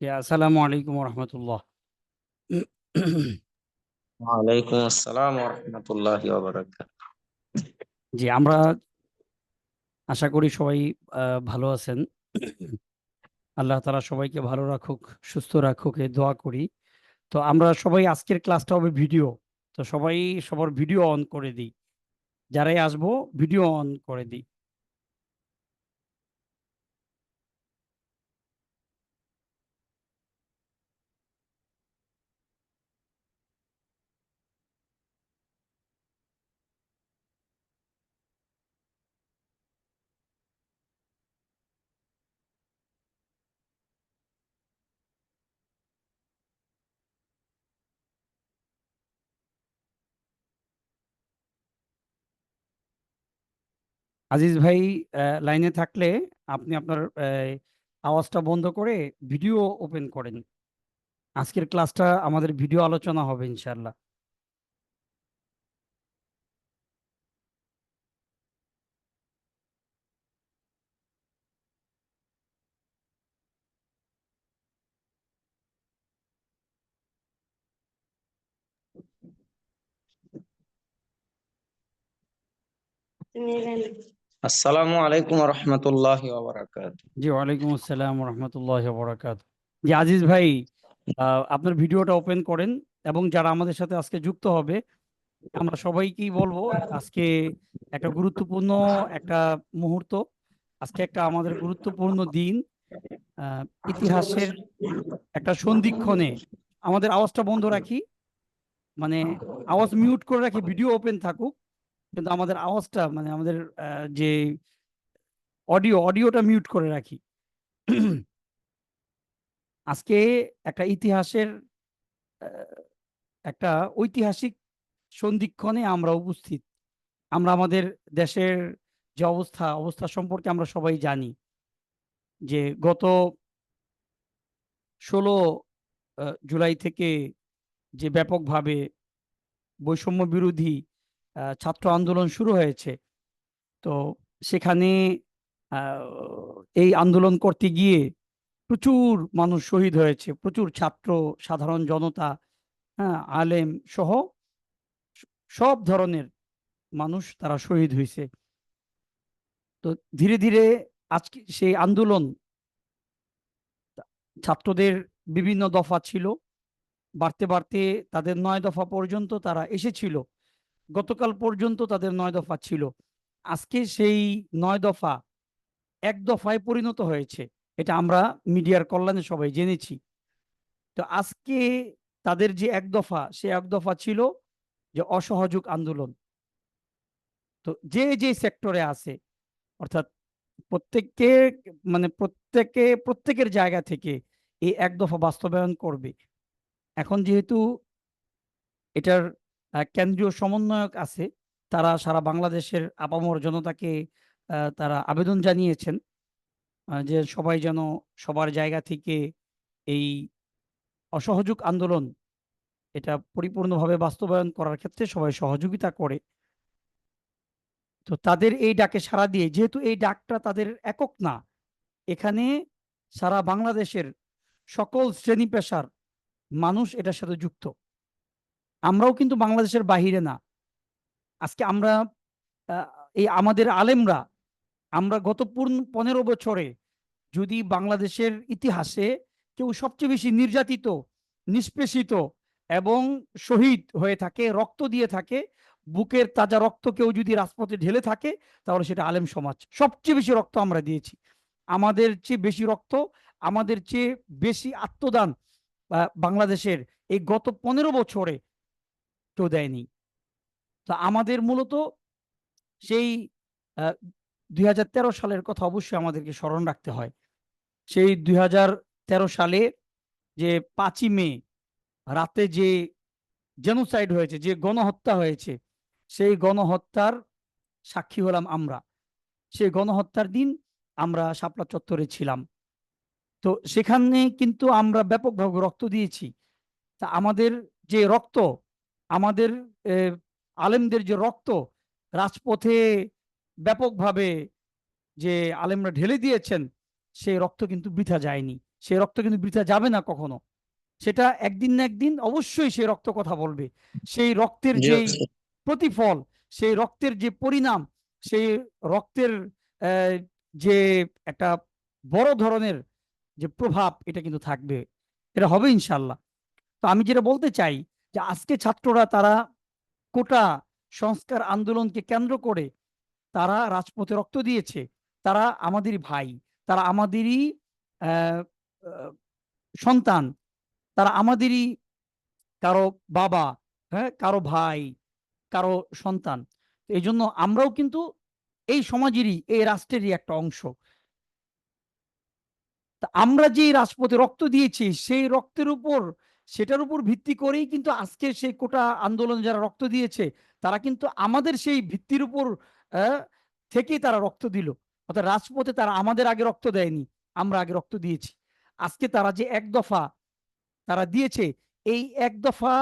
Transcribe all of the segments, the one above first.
আসসালামু আলাইকুম রহমতুল্লাহ ওয়ালাইকুম আসসালাম ওরহমতুল্লাহি জি আমরা আশা করি সবাই আহ, ভালো আছেন আল্লাহ তাআলা সবাইকে ভালো রাখুক সুস্থ রাখুক এই দোয়া করি তো আমরা সবাই আজকের ক্লাসটা হবে ভিডিও তো সবাই সবার ভিডিও অন করে দিই যারাই আসব ভিডিও অন করে দিই আজিজ ভাই লাইনে থাকলে আপনি আপনার আওয়াজটা বন্ধ করে ভিডিও ওপেন করেন। আজকের ক্লাসটা আমাদের ভিডিও আলোচনা হবে ইনশাল্লাহ ইনশাআল্লাহ আসসালামু আলাইকুম রহমতুল্লাহি জি, ওয়ালাইকুম আসসালাম রহমতুল্লাহ বরাকাত জি, আজিজ ভাই আপনার ভিডিওটা ওপেন করেন এবং যারা আমাদের সাথে আজকে যুক্ত হবে, আমরা সবাইকেই বলব, আজকে একটা গুরুত্বপূর্ণ একটা মুহূর্ত, আজকে একটা আমাদের গুরুত্বপূর্ণ দিন ইতিহাসের একটা সন্ধিক্ষণে। আমাদের আওয়াজটা বন্ধ রাখি মানে আওয়াজ মিউট করে রাখি, ভিডিও ওপেন থাকুক। কিন্তু আমাদের আওয়াজটা মানে আমাদের যে অডিও, অডিওটা মিউট করে রাখি। আজকে একটা ইতিহাসের একটা ঐতিহাসিক সন্ধিক্ষণে আমরা উপস্থিত। আমরা আমাদের দেশের যে অবস্থা অবস্থা সম্পর্কে আমরা সবাই জানি। যে গত ষোলো জুলাই থেকে যে ব্যাপকভাবে বৈষম্য বিরোধী ছাত্র আন্দোলন শুরু হয়েছে। তো সেখানে এই আন্দোলন করতে গিয়ে প্রচুর মানুষ শহীদ হয়েছে, প্রচুর ছাত্র, সাধারণ জনতা হ্যাঁ আলেম সহ সব ধরনের মানুষ তারা শহীদ হয়েছে। তো ধীরে ধীরে আজকে সেই আন্দোলন ছাত্রদের বিভিন্ন দফা ছিল। বাড়তে বাড়তে তাদের নয় দফা পর্যন্ত তারা এসেছিল। গতকাল পর্যন্ত তাদের নয় দফা ছিল। আজকে সেই নয় দফা এক দফায় পরিণত হয়েছে। এটা আমরা মিডিয়ার কল্যাণে সবাই জেনেছি। তো আজকে তাদের যে এক দফা, সে এক দফা ছিল যে অসহযোগ আন্দোলন। তো যে যে সেক্টরে আছে, অর্থাৎ প্রত্যেককে মানে প্রত্যেকে, প্রত্যেকের জায়গা থেকে এই এক দফা বাস্তবায়ন করবে। এখন যেহেতু এটার কেন্দ্রীয় সমন্বয়ক আছে। তারা সারা বাংলাদেশের আপামর জনতাকে তারা আবেদন জানিয়েছেন যে সবাই যেন সবার জায়গা থেকে এই অসহযোগ আন্দোলন, এটা পরিপূর্ণভাবে বাস্তবায়ন করার ক্ষেত্রে সবাই সহযোগিতা করে। তো তাদের এই ডাকে সাড়া দিয়ে, যেহেতু এই ডাকটা তাদের একক না, এখানে সারা বাংলাদেশের সকল শ্রেণি পেশার মানুষ এটার সাথে যুক্ত। আমরাও কিন্তু বাংলাদেশের বাহিরে না। আজকে আমরা এই আমাদের আলেমরা, আমরা গত পূর্ণ পনেরো বছরে যদি বাংলাদেশের ইতিহাসে কেউ সবচেয়ে বেশি নির্যাতিত, নিষ্পেষিত এবং শহীদ হয়ে থাকে, রক্ত দিয়ে থাকে, বুকের তাজা রক্ত কেউ যদি রাজপথে ঢেলে থাকে, তাহলে সেটা আলেম সমাজ। সবচেয়ে বেশি রক্ত আমরা দিয়েছি। আমাদের চেয়ে বেশি রক্ত, আমাদের চেয়ে বেশি আত্মদান বাংলাদেশের এই গত পনেরো বছরে কেউ দেয়নি। তো আমাদের মূলত সেই দুই সালের কথা অবশ্যই আমাদেরকে স্মরণ রাখতে হয়। সেই দুই হাজার তেরো সালে যে পাঁচই মে রাতে যে জেনোসাইড হয়েছে, যে গণহত্যা হয়েছে, সেই গণহত্যার সাক্ষী হলাম আমরা। সেই গণহত্যার দিন আমরা শাপলা চত্বরে ছিলাম। তো সেখানে কিন্তু আমরা ব্যাপকভাবে রক্ত দিয়েছি। তা আমাদের যে রক্ত আমাদের আলেমদের যে রক্ত রাজপথে ব্যাপকভাবে যে আলেমরা ঢেলে দিয়েছেন সেই রক্ত কিন্তু বৃথা যায়নি। সেই রক্ত কিন্তু বৃথা যাবে না কখনো। সেটা একদিন না একদিন অবশ্যই সেই রক্ত কথা বলবে। সেই রক্তের যে প্রতিফল সেই রক্তের যে পরিণাম সেই রক্তের আহ, যে একটা বড় ধরনের যে প্রভাব এটা কিন্তু থাকবে। এটা হবে ইনশাল্লাহ তো আমি যেটা বলতে চাই যে আজকে ছাত্ররা তারা কোটা সংস্কার আন্দোলনকে কেন্দ্র করে তারা রাজপথে রক্ত দিয়েছে। তারা আমাদের ভাই, তারা আমাদেরই সন্তান, তারা আমাদেরই কারও বাবা হ্যাঁ কারও ভাই, কারও সন্তান। এই জন্য আমরাও কিন্তু এই সমাজেরই, এই রাষ্ট্রেরই একটা অংশ। আমরা যে রাজপথে রক্ত দিয়েছি, সেই রক্তের উপর সেটার উপর ভিত্তি করেই কিন্তু আজকে সেই কোটা আন্দোলন যারা রক্ত দিয়েছে তারা কিন্তু আমাদের সেই ভিত্তির উপর থেকেই তারা রক্ত দিল। অর্থাৎ রাজপথে তারা আমাদের আগে রক্ত দেয়নি আমরা আগে রক্ত দিয়েছি। আজকে তারা যে এক দফা তারা দিয়েছে এই এক দফা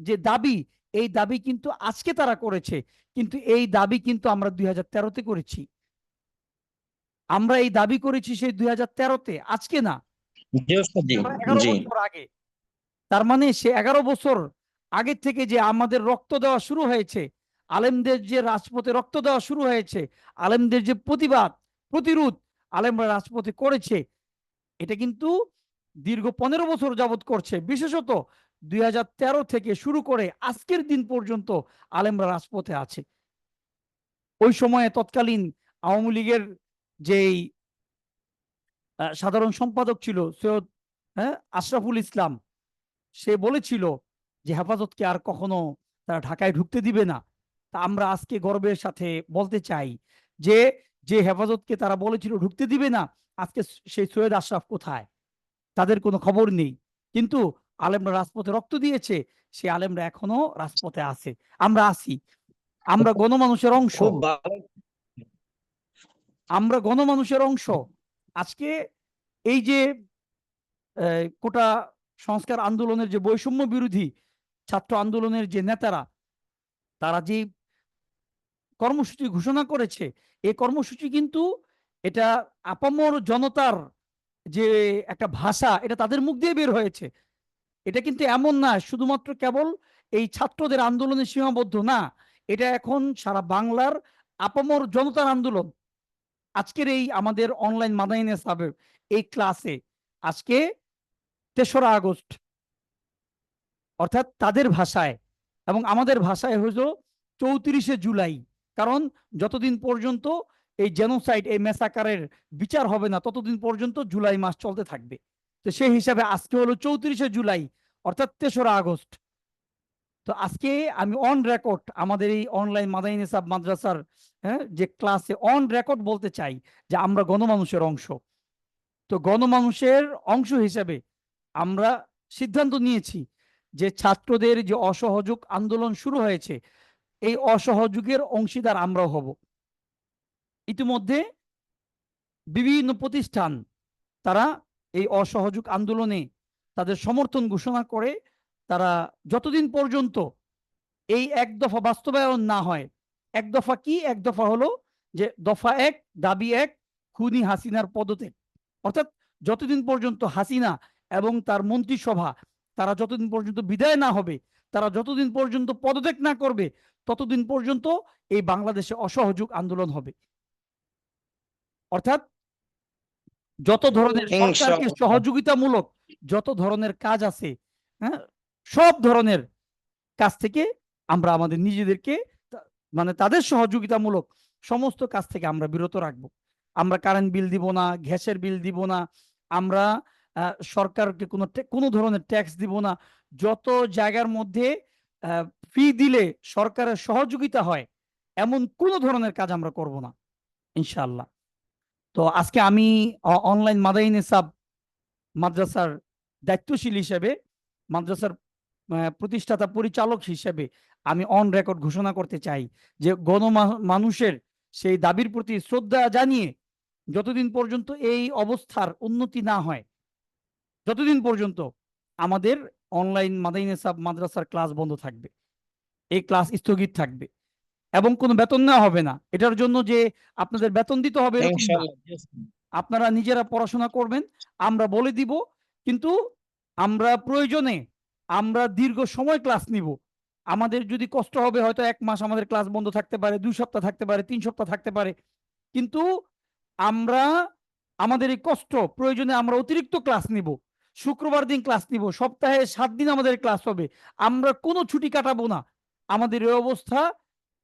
যে দাবি এই দাবি কিন্তু আজকে তারা করেছে কিন্তু এই দাবি কিন্তু আমরা দুই হাজার তেরোতে করেছি। আমরা এই দাবি করেছি সেই দুই হাজার তেরোতে আজকে না। আগে। তার মানে সে এগারো বছর আগে থেকে যে আমাদের রক্ত দেওয়া শুরু হয়েছে, আলেমদের যে রাজপথে রক্ত দেওয়া শুরু হয়েছে, আলেমদের যে প্রতিবাদ, প্রতিরোধ আলেমরা রাজপথে করেছে, এটা কিন্তু দীর্ঘ পনেরো বছর যাবত করছে। বিশেষত দুই হাজার তেরো থেকে শুরু করে আজকের দিন পর্যন্ত আলেমরা রাজপথে আছে। ওই সময়ে তৎকালীন আওয়ামী লীগের যেই সাধারণ সম্পাদক ছিল সৈয়দ হ্যাঁ আশরাফুল ইসলাম সে বলেছিল যে হেফাজতকে আর কখনো তারা ঢাকায় ঢুকতে দিবে না। তা আমরা আজকে গর্বের সাথে বলতে চাই যে যে হেফাজতকে তারা বলেছিল ঢুকতে দিবে না আজকে সেই সৈয়দ আশরাফ কোথায়? তাদের কোনো খবর নেই। কিন্তু আলেমরা রাজপথে রক্ত দিয়েছে সে আলেমরা এখনও রাজপথে আছে। আমরা আছি। আমরা গণমানুষের অংশ। আমরা গণমানুষের অংশ। আজকে এই যে কোটা সংস্কার আন্দোলনের যে বৈষম্য বিরোধী ছাত্র আন্দোলনের যে নেতারা, তারা যে কর্মসূচি ঘোষণা করেছে এই কর্মসূচি কিন্তু এটা আপামর জনতার যে একটা ভাষা, এটা তাদের মুখ দিয়ে বের হয়েছে। এটা কিন্তু এমন না, শুধুমাত্র কেবল এই ছাত্রদের আন্দোলনে সীমাবদ্ধ না, এটা এখন সারা বাংলার আপামর জনতার আন্দোলন। আজকের এই আমাদের অনলাইন মাদাইনে সাবের এই ক্লাসে আজকে তেসরা আগস্ট। অর্থাৎ তাদের ভাষায় এবং আমাদের ভাষায় হলো চৌত্রিশে জুলাই। কারণ যতদিন পর্যন্ত এই জেনোসাইড এই মেসাকারের বিচার হবে না, ততদিন পর্যন্ত জুলাই মাস চলতে থাকবে। তো সেই হিসাবে আজকে হলো চৌত্রিশে জুলাই, অর্থাৎ তেসরা আগস্ট। তো আজকে আমি অন রেকর্ড আমাদের এই অনলাইন মাদাইন সাব মাদ্রাসার হ্যাঁ যে ক্লাসে অন রেকর্ড বলতে চাই যে আমরা গণমানুষের অংশ। তো গণমানুষের অংশ হিসেবে আমরা সিদ্ধান্ত নিয়েছি যে ছাত্রদের যে অসহযোগ আন্দোলন শুরু হয়েছে, এই অসহযোগের অংশীদার আমরাও হব। ইতিমধ্যে বিভিন্ন প্রতিষ্ঠান তারা এই অসহযোগ আন্দোলনে তাদের সমর্থন ঘোষণা করে, তারা যতদিন পর্যন্ত এই এক দফা বাস্তবায়ন না হয়, এক দফা কি? এক দফা হলো যে দফা এক, দাবি এক, খুনি হাসিনার পদত্যাগ। অর্থাৎ যতদিন পর্যন্ত হাসিনা এবং তার মন্ত্রিসভা তারা যতদিন পর্যন্ত বিদায় না হবে তারা যতদিন পর্যন্ত পদত্যাগ না করবে ততদিন পর্যন্ত এই বাংলাদেশে অসহযোগ আন্দোলন হবে। অর্থাৎ যত ধরনের সরকারকে সহযোগিতামূলক যত ধরনের কাজ আছে হ্যাঁ সব ধরনের কাজ থেকে আমরা আমাদের নিজেদেরকে মানে তাদের সহযোগিতামূলক সমস্ত কাজ থেকে আমরা বিরত রাখব। আমরা কারেন্ট বিল দিব না গ্যাসের বিল দিব না আমরা সরকারকে কোনো কোনো ধরনের ট্যাক্স দিব না। যত জায়গার মধ্যে ফি দিলে সরকারের সহযোগিতা হয়, এমন কোনো ধরনের কাজ আমরা করব না ইনশাল্লাহ তো আজকে আমি অনলাইন মাদাইন সাব মাদ্রাসার দায়িত্বশীল হিসেবে, মাদ্রাসার প্রতিষ্ঠাতা পরিচালক হিসেবে আমি অন রেকর্ড ঘোষণা করতে চাই যে গণ মানুষের সেই দাবির প্রতি শ্রদ্ধা জানিয়ে যতদিন পর্যন্ত এই অবস্থার উন্নতি না হয় যতদিন পর্যন্ত আমাদের অনলাইন মাদাইনে সাব মাদ্রাসার ক্লাস বন্ধ থাকবে এই ক্লাস স্থগিত থাকবে এবং কোনো বেতন নেওয়া হবে না। এটার জন্য যে আপনাদের বেতন দিতে হবে। আপনারা নিজেরা পড়াশোনা করবেন আমরা বলে দিব কিন্তু আমরা প্রয়োজনে আমরা দীর্ঘ সময় ক্লাস নিব। আমাদের যদি কষ্ট হবে হয়তো এক মাস আমাদের ক্লাস বন্ধ থাকতে পারে দুই সপ্তাহ থাকতে পারে তিন সপ্তাহ থাকতে পারে। কিন্তু আমরা আমাদের এই কষ্ট প্রয়োজনে আমরা অতিরিক্ত ক্লাস নিব। শুক্রবার দিন ক্লাস নিব, সপ্তাহে সাত দিন আমাদের ক্লাস হবে। আমরা কোনো ছুটি কাটাবো না। আমাদের এই অবস্থা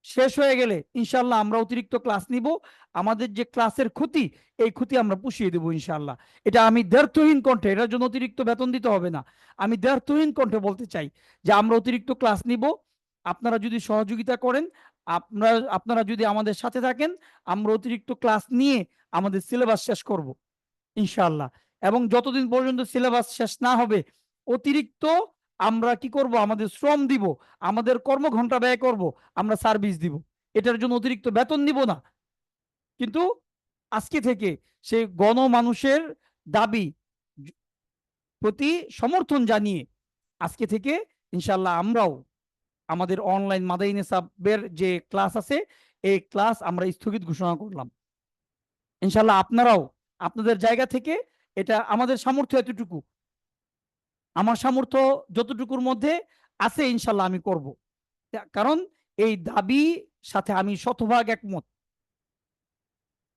শেষ হয়ে গেলে ইনশাল্লাহ আমরা অতিরিক্ত ক্লাস নিব। আমাদের যে ক্লাসের ক্ষতি, এই ক্ষতি আমরা পুষিয়ে দেবো ইনশাল্লাহ এটা আমি দ্ব্যর্থহীন কণ্ঠে, এটার জন্য অতিরিক্ত বেতন দিতে হবে না। আমি দ্ব্যর্থহীন কণ্ঠে বলতে চাই যে আমরা অতিরিক্ত ক্লাস নিব। আপনারা যদি সহযোগিতা করেন, আপনারা আপনারা যদি আমাদের সাথে থাকেন, আমরা অতিরিক্ত ক্লাস নিয়ে আমাদের সিলেবাস শেষ করব, ইনশাআল্লাহ। এবং যতদিন পর্যন্ত সিলেবাস শেষ না হবে, অতিরিক্ত আমরা কি করব? আমাদের শ্রম দিব, আমাদের কর্মঘন্টা ব্যয় করব, আমরা সার্ভিস দিব। এটার জন্য অতিরিক্ত বেতন নিব না। কিন্তু আজকে থেকে সে গণমানুষের দাবি প্রতি সমর্থন জানিয়ে আজকে থেকে ইনশাল্লাহ আমরাও আমাদের অনলাইন মাদাইনে সাবের যে ক্লাস আছে, এই ক্লাস আমরা স্থগিত ঘোষণা করলাম। ইনশাল্লাহ আপনারাও আপনাদের জায়গা থেকে এটা আমাদের সামর্থ্য এতটুকু। আমার সামর্থ্য যতটুকুর মধ্যে আছে ইনশাল্লাহ আমি করব। কারণ এই দাবি সাথে আমি শতভাগ একমত।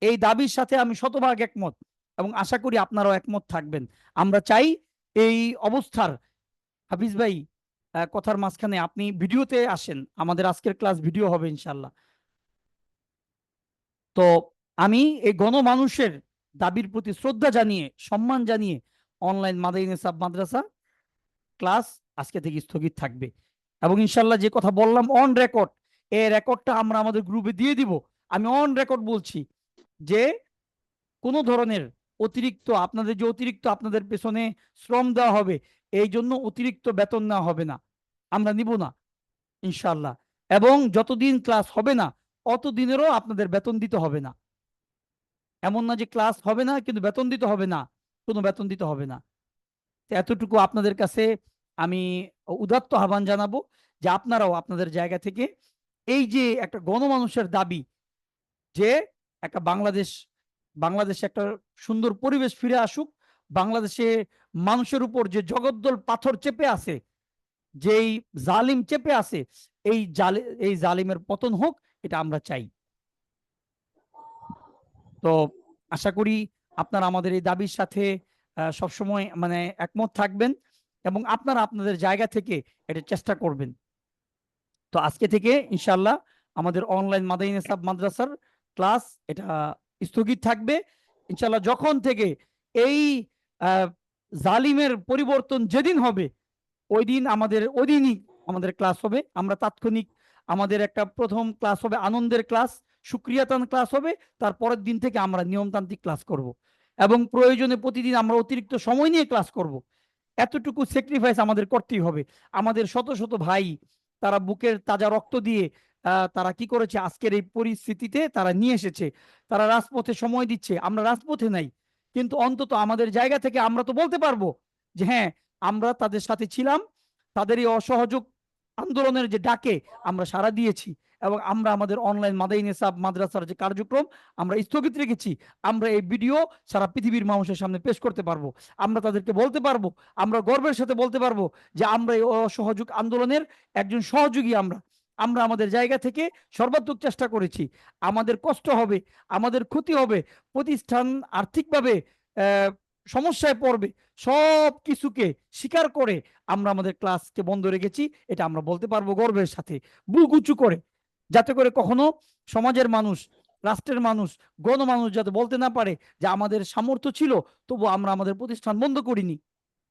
এই দাবির সাথে আমি শতভাগ একমত এবং আশা করি আপনারাও একমত থাকবেন। আমরা চাই এই অবস্থার, হাফিজ ভাই কথার মাঝখানে আপনি ভিডিওতে আসেন। আমাদের আজকের ক্লাস ভিডিও হবে ইনশাল্লাহ। তো আমি এই গণমানুষের দাবির প্রতি শ্রদ্ধা জানিয়ে, সম্মান জানিয়ে অনলাইন মাদাইনে সাব মাদ্রাসা ক্লাস আজকে থেকে স্থগিত থাকবে। এবং ইনশাল্লাহ যে কথা বললাম অন রেকর্ড এই রেকর্ডটা আমরা আমাদের গ্রুপে দিয়ে দিব। আমি অন রেকর্ড বলছি যে কোনো ধরনের অতিরিক্ত, আপনাদের যে অতিরিক্ত আপনাদের পেছনে শ্রম দেওয়া হবে, এই জন্য অতিরিক্ত বেতন নেওয়া হবে না। আমরা নিব না ইনশাল্লাহ এবং যতদিন ক্লাস হবে না, অতদিনেরও আপনাদের বেতন দিতে হবে না। এমন না যে ক্লাস হবে না, কিন্তু বেতন দিতে হবে না। কোনো বেতন দিতে হবে না। এতটুকু আপনাদের কাছে আমি উদাত্ত আহ্বান জানাব যে আপনারাও আপনাদের জায়গা থেকে এই যে একটা গণমানুষের দাবি যে একটা বাংলাদেশ, বাংলাদেশে একটা সুন্দর পরিবেশ ফিরে আসুক, বাংলাদেশে মানুষের উপর যে জগদ্দল পাথর চেপে আছে, যেই জালিম চেপে আছে, এই জালে, এই জালিমের পতন হোক, এটা আমরা চাই। তো আশা করি আপনারা আমাদের এই দাবির সাথে সবসময় মানে একমত থাকবেন এবং আপনারা আপনাদের জায়গা থেকে এটা চেষ্টা করবেন। তো আজকে থেকে ইনশাল্লাহ আমাদের অনলাইন মাদাইনে সাব মাদ্রাসার ক্লাস এটা স্থগিত থাকবে। ইনশাল্লাহ যখন থেকে এই জালিমের পরিবর্তন যেদিন হবে, ওই দিন আমাদের, ওই আমাদের ক্লাস হবে। আমরা তাৎক্ষণিক আমাদের একটা প্রথম ক্লাস হবে আনন্দের ক্লাস। সুক্রিয়াতান ক্লাস হবে, তার পরের দিন থেকে আমরা নিয়মতান্ত্রিক ক্লাস করব। এবং প্রয়োজনে প্রতিদিন আমরা অতিরিক্ত সময় নিয়ে ক্লাস করব। এতটুকু স্যাক্রিফাইস আমাদের করতেই হবে। আমাদের শত শত ভাই, তারা বুকের তাজা রক্ত দিয়ে তারা কি করেছে? আজকের এই পরিস্থিতিতে তারা নিয়ে এসেছে। তারা রাজপথে সময় দিচ্ছে। আমরা রাজপথে নাই। কিন্তু অন্তত আমাদের জায়গা থেকে আমরা তো বলতে পারব যে হ্যাঁ আমরা তাদের সাথে ছিলাম। তাদের এই অসহযোগ আন্দোলনের যে ডাকে আমরা সাড়া দিয়েছি। এবং আমরা আমাদের অনলাইন মাদাইনে সাব মাদ্রাসার যে কার্যক্রম, আমরা স্থগিত রেখেছি। আমরা এই ভিডিও সারা পৃথিবীর মানুষের সামনে পেশ করতে পারব। আমরা তাদেরকে বলতে পারব, আমরা গর্বের সাথে বলতে পারব যে আমরা এই অসহযোগ আন্দোলনের একজন সহযোগী আমরা। আমরা আমাদের জায়গা থেকে সর্বাত্মক চেষ্টা করেছি। আমাদের কষ্ট হবে, আমাদের ক্ষতি হবে, প্রতিষ্ঠান আর্থিকভাবে সমস্যায় পড়বে, সব কিছুকে স্বীকার করে আমরা আমাদের ক্লাসকে বন্ধ রেখেছি। এটা আমরা বলতে পারব গর্বের সাথে। বুক উঁচু করে। যাতে করে কখনো সমাজের মানুষ, রাষ্ট্রের মানুষ, গণমানুষ যাতে বলতে না পারে যে আমাদের সামর্থ্য ছিল তবু আমরা আমাদের প্রতিষ্ঠান বন্ধ করিনি।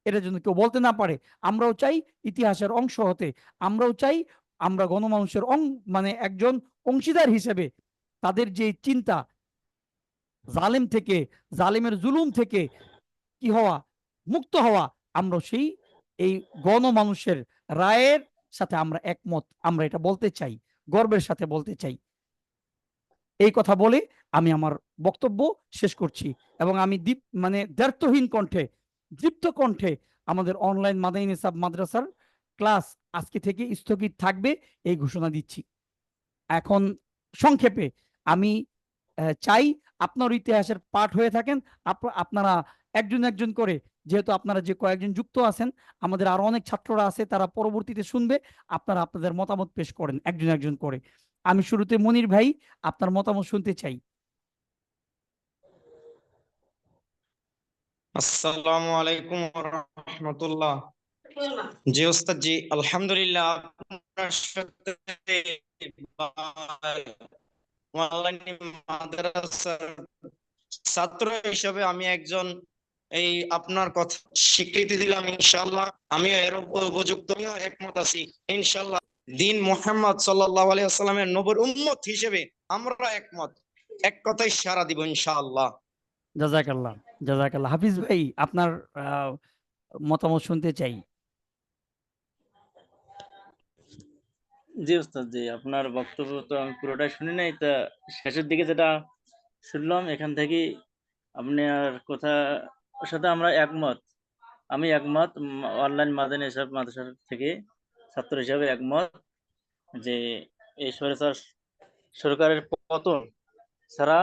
এটা যেন কেউ বলতে না পারে। আমরাও চাই ইতিহাসের অংশ হতে। আমরাও চাই আমরা গণমানুষের অং মানে একজন অংশীদার হিসেবে তাদের যে চিন্তা, জালেম থেকে, জালেমের জুলুম থেকে কি হওয়া, মুক্ত হওয়া আমরা সেই, এই গণমানুষের রায়ের সাথে আমরা একমত। আমরা এটা বলতে চাই। গর্বের সাথে বলতে চাই। এই কথা বলে আমি আমার বক্তব্য শেষ করছি এবং আমি দীপ মানে দ্ব্যর্থহীন কণ্ঠে, দীপ্ত কণ্ঠে আমাদের অনলাইন মাদাইন সাব মাদ্রাসার ক্লাস আজকে থেকে স্থগিত থাকবে এই ঘোষণা দিচ্ছি। এখন সংক্ষেপে আমি চাই আপনার ইতিহাসের পাঠ হয়ে থাকেন, আপ- আপনারা একজন একজন করে যেহেতু আপনারা যে কয়েকজন যুক্ত আছেন, আমাদের আরও অনেক ছাত্ররা আছে, তারা পরবর্তীতে শুনবে, আপনারা আপনাদের মতামত পেশ করেন একজন একজন করে। আমি শুরুতে মনির ভাই, আপনার মতামত শুনতে চাই। আসসালামু আলাইকুম জি ওস্তাদ জি আলহামদুলিল্লাহ ছাত্র হিসেবে আমি একজন এই আপনার কথা স্বীকৃতি দিলাম ইনশাআল্লাহ। আমিও এর উপযুক্ত আমিও একমত আছি ইনশাআল্লাহ। দিন মোহাম্মদ সাল্লাল্লাহু আলাইহি ওয়াসাল্লামের নবীর উম্মত হিসেবে আমরা একমত। এক কথাই সারা দিব ইনশাআল্লাহ। জাজাকাল্লাহ জাজাকাল্লাহ হাফিজ ভাই আপনার আহ, মতামত শুনতে চাই। জি ওস্তাদ জি আপনার বক্তব্য তো আমি পুরোটাই শুনি নাই তা শেষের দিকে যেটা শুনলাম এখান থেকে আপনি আর কথা সাথে আমরা একমত। আমি একমত অনলাইন মাদানী হিসাব মাদ্রাসা থেকে ছাত্র হিসাবে একমত যে এই সরকার সরকারের পতন ছাড়া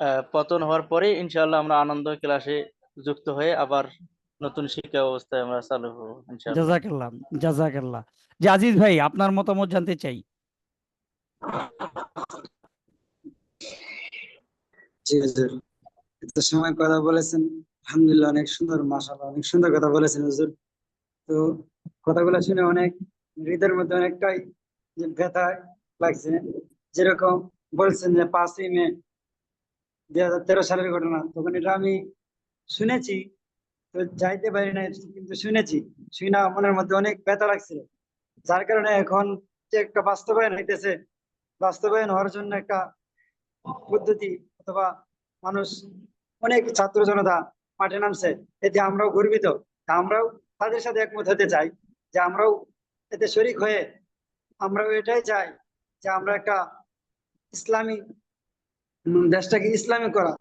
আহ, পতন হওয়ার পরে ইনশাআল্লাহ আমরা আনন্দ ক্লাসে যুক্ত হয়ে আবার নতুন শিক্ষা ব্যবস্থায় আমরা চালু হব জাজাকাল্লাহ জাজাকাল্লাহ। যে আজিজ ভাই আপনার মতামত জানতে চাই। জি। এত সময় কথা বলেছেন। আলহামদুলিল্লাহ অনেক সুন্দর, মাশাআল্লাহ অনেক সুন্দর কথা বলেছেন হুজুর। তো কথাগুলো শুনে অনেক, হৃদয়ের মধ্যে অনেকটাই যে ব্যথা লাগছে। যেরকম বলছেন যে পাঁচই মে দুই হাজার তেরো সালের ঘটনা, তখন এটা আমি শুনেছি, তো যাইতে পারি না কিন্তু শুনেছি। শুনা মনের মধ্যে অনেক ব্যথা লাগছিল। যার কারণে এখন একটা বাস্তবায়ন হইতেছে, বাস্তবায়ন হওয়ার জন্য একটা পদ্ধতি অথবা মানুষ অনেক ছাত্র জনতা মাঠে নামছে, এতে আমরাও গর্বিত। আমরাও তাদের সাথে একমত হতে চাই যে আমরাও এতে শরিক হয়ে আমরাও এটাই চাই যে আমরা একটা ইসলামী দেশটাকে ইসলামিক করা।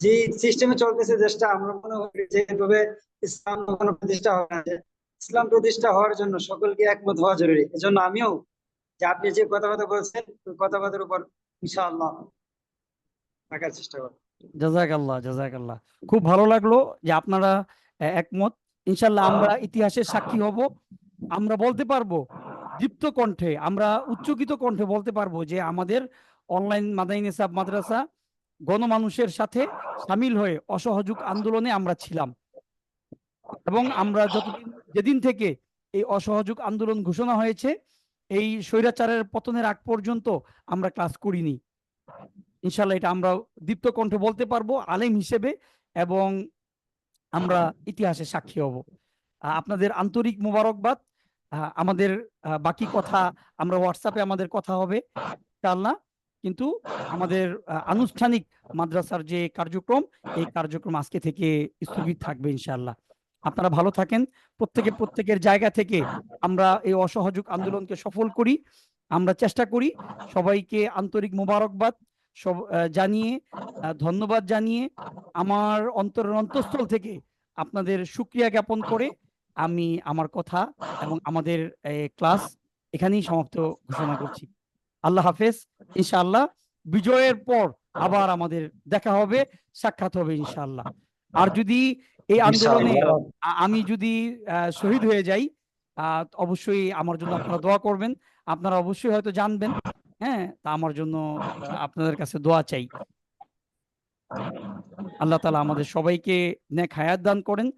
যে সিস্টেমে চলতেছে দেশটা, আমরা মনে করি যেভাবে ইসলাম কোনো প্রতিষ্ঠা হবে না। ইসলাম প্রতিষ্ঠা হওয়ার জন্য সকলকে একমত হওয়া জরুরি। এজন্য আমিও যে আপনি যে কথা কথা বলছেন, ওই কথাবার্তার উপর ইনশাআল্লাহ থাকার চেষ্টা করব। জাজাকাল্লাহ জাজাকাল্লাহ খুব ভালো লাগল যে আপনারা একমত। ইনশাল্লাহ আমরা ইতিহাসের সাক্ষী হব। আমরা বলতে পারব দীপ্ত কণ্ঠে, আমরা উচ্চকিত কণ্ঠে বলতে পারব যে আমাদের অনলাইন মাদানী নিসাব মাদ্রাসা গণমানুষের সাথে সামিল হয়ে অসহযোগ আন্দোলনে আমরা ছিলাম। এবং আমরা যতদিন, যেদিন থেকে এই অসহযোগ আন্দোলন ঘোষণা হয়েছে, এই স্বৈরাচারের পতনের আগ পর্যন্ত আমরা ক্লাস করিনি। ইনশাল্লাহ এটা আমরা দীপ্ত কণ্ঠে বলতে পারব, আলেম হিসেবে এবং আমরা ইতিহাসের সাক্ষী হব। আপনাদের আন্তরিক মোবারকবাদ। আমাদের বাকি কথা আমরা হোয়াটসঅ্যাপে আমাদের কথা হবে, ইনশাআল্লাহ। কিন্তু আমাদের আনুষ্ঠানিক মাদ্রাসার যে কার্যক্রম, এই কার্যক্রম আজকে থেকে স্থগিত থাকবে ইনশাল্লাহ আপনারা ভালো থাকেন। প্রত্যেকে প্রত্যেকের জায়গা থেকে আমরা এই অসহযোগ আন্দোলনকে সফল করি। আমরা চেষ্টা করি সবাইকে আন্তরিক মোবারকবাদ। সব জানিয়ে ধন্যবাদ জানিয়ে আমার অন্তরের অন্তঃস্থল থেকে আপনাদের সুক্রিয়া জ্ঞাপন করে আমি আমার কথা এবং আমাদের ক্লাস এখানেই সমাপ্ত ঘোষণা করছি। আল্লাহ হাফেজ ইনশাআল্লাহ। বিজয়ের পর আবার আমাদের দেখা হবে সাক্ষাৎ হবে ইনশাআল্লাহ। আর যদি এই আন্দোলনে আমি যদি আহ, শহীদ হয়ে যাই আহ, অবশ্যই আমার জন্য আপনারা দোয়া করবেন। আপনারা অবশ্যই হয়তো জানবেন হ্যাঁ তা আমার জন্য আপনাদের কাছে দোয়া চাই। আল্লাহ তালা আমাদের সবাইকে নেক হায়াত দান করেন।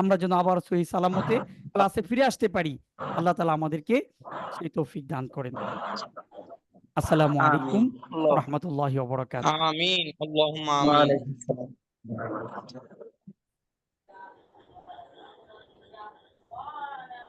আমরা যেন আবার সহি সালামতে ক্লাসে ফিরে আসতে পারি। আল্লাহ তালা আমাদেরকে সেই তৌফিক দান করেন। আসসালামু আলাইকুম রহমতুল্লাহ বরকাত আমিন।